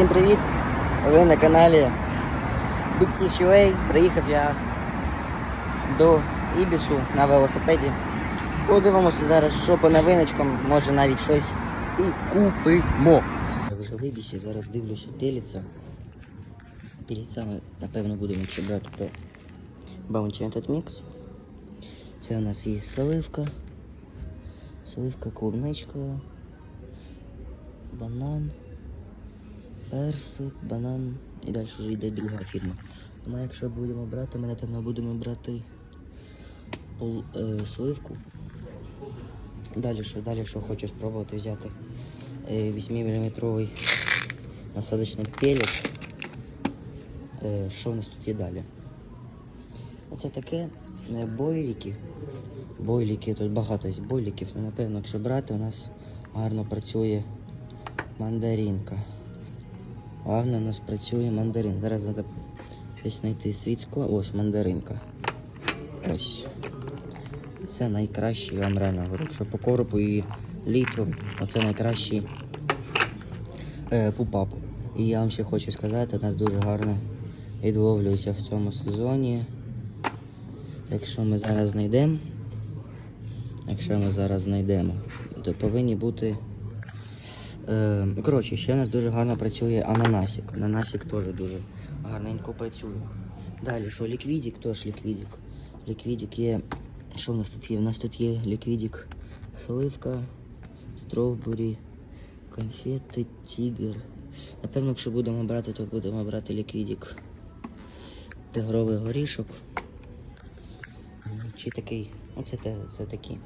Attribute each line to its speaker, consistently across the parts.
Speaker 1: Всім привіт! Ви на каналі Big Fish UA. Приїхав я до Ібісу на велосипеді. Подивимося зараз, що по новиночкам, може навіть щось і купимо. Я вже в Ібісі, зараз дивлюся пеліця. Пеліця ми, напевно, будемо якщо брати то Bounty United Mix. Це у нас є соливка. Соливка, клубничка, банан персик, банан і далі вже йде друга фірма. Тому якщо будемо брати, ми напевно будемо брати пол, е, сливку. Далі що, далі що хочу спробувати взяти е, 8-мм насадочний пелець. Е, що в нас тут є далі? Оце таке е, бойліки. Бойліки, тут багато є бойліків, ну напевно, якщо брати, у нас гарно працює мандаринка. Гарно у нас працює мандарин. Зараз треба десь знайти світську. Ось мандаринка. Ось. Це найкращий, я вам реально говорю. Що по коропу і літу, оце найкращий е, пупап. І я вам ще хочу сказати, у нас дуже гарно відловлюється в цьому сезоні. Якщо ми зараз знайдемо, якщо ми зараз знайдемо, то повинні бути. Е, коротше, ще у нас дуже гарно працює ананасик. Ананасик теж дуже гарненько працює. Далі, що ліквідік, теж ліквідік. Ліквідік є. Що у нас тут є? У нас тут є ліквідік сливка, стровбурі, конфети, тігр. Напевно, якщо будемо брати, то будемо брати ліквідік тигровий горішок. Чи такий. Оце це такі.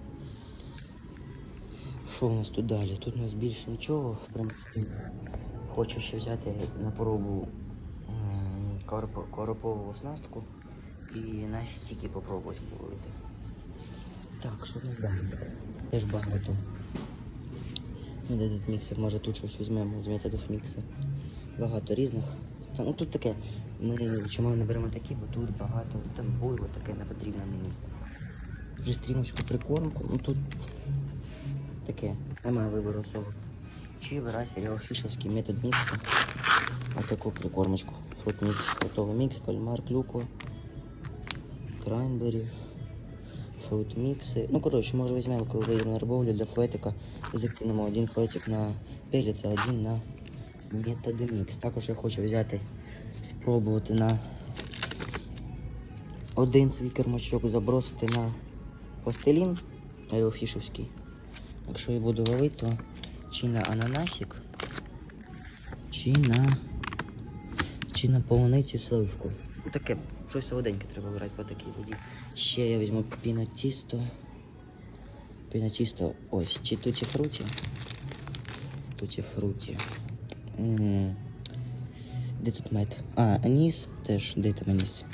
Speaker 1: Що у нас тут далі? Тут у нас більше нічого, в принципі. Хочу ще взяти на пробу коропову оснастку і на стіки попробувати половити. Так, що в нас далі? Теж багато. Методів міксер, може тут щось візьмемо з методів міксер. Багато різних. Ну тут таке. Ми чому не такі, бо тут багато. Там бойло таке не потрібно мені. Вже стрімочку прикормку. Ну тут таке, немає вибору особо. Чи брати реофішовський метод міксу. Отаку прикормочку. Фрут мікс, готовий мікс, кальмар, клюква, крайнбері, фрут мікси. Ну, коротше, може візьмемо, коли вийдемо на рибовлю для флетика і закинемо один флетик на пелець, а один на методи мікс. Також я хочу взяти, спробувати на один свій кермачок забросити на пластилін аерофішовський. Якщо я буду ловити, то чи на ананасик, чи на чи на полуницю сливку. Таке, щось солоденьке треба брати по такій воді. Ще я візьму пінотісто. Пінотісто, ось, чи туті фруті. Туті фруті. М. Де тут мед? А, аніс теж, де там аніс?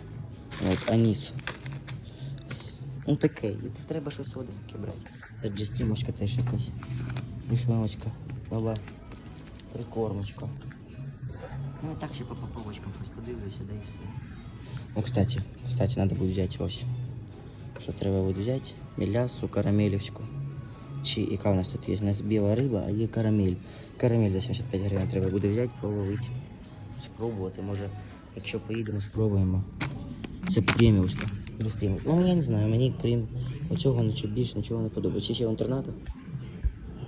Speaker 1: От, аніс. Ну таке, треба щось солоденьке брати. Це стрімочка теж якась. Вишмамочка. Баба. Прикормочка. Ну так ще по поповочкам щось подивлюся, да і все. О, кстати, кстати, надо буде взяти ось. Що треба буде взяти? Мілясу карамелівську. Чи яка у нас тут є? У нас біла риба, а є карамель. Карамель за 75 гривень треба буде взяти, половити. Спробувати, може, якщо поїдемо, спробуємо. Це преміумська. Преміум. Ну я не знаю, мені крім оцього нічого більше нічого не подобається. Ще інтернату.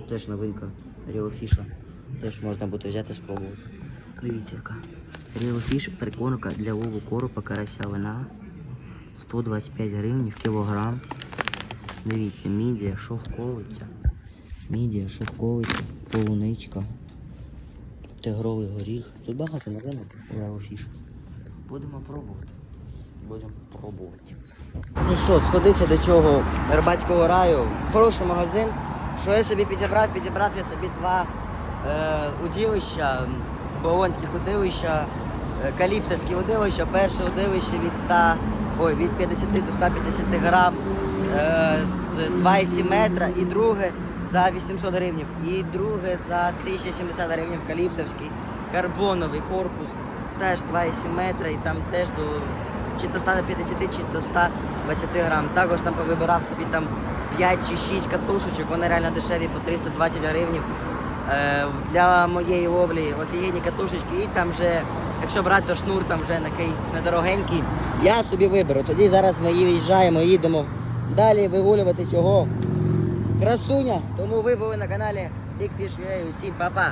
Speaker 1: Теж новинка Ріофіша. Теж можна буде взяти спробувати. Дивіться яка. Ріофіш прикормка для лову коропа карася вина. 125 гривень в кілограм. Дивіться, мідія, шовковиця. Мідія, шовковиця, полуничка, тигровий горіх. Тут багато новинок Ріофіш. Будемо пробувати. Будемо пробувати. Ну що, сходив я до цього рибацького раю. Хороший магазин. Що я собі підібрав? Підібрав я собі два е, удилища, болонських удилища, е, каліпсовські удилища. Перше удилище від 100, ой, від 50 до 150 грам е, з 2,7 метра і друге за 800 гривнів. І друге за 1070 гривень каліпсовський карбоновий корпус. Теж 2,7 метра і там теж до чи до 150, чи до 120 грам. Також там повибирав собі там 5 чи 6 катушечок, вони реально дешеві по 320 гривень. е, для моєї ловлі офігенні катушечки. І там вже, якщо брати, то шнур там вже такий недорогенький. Я собі виберу. Тоді зараз ми виїжджаємо, їдемо далі вигулювати цього красуня. Тому ви були на каналі Big Fish. Усім па-па!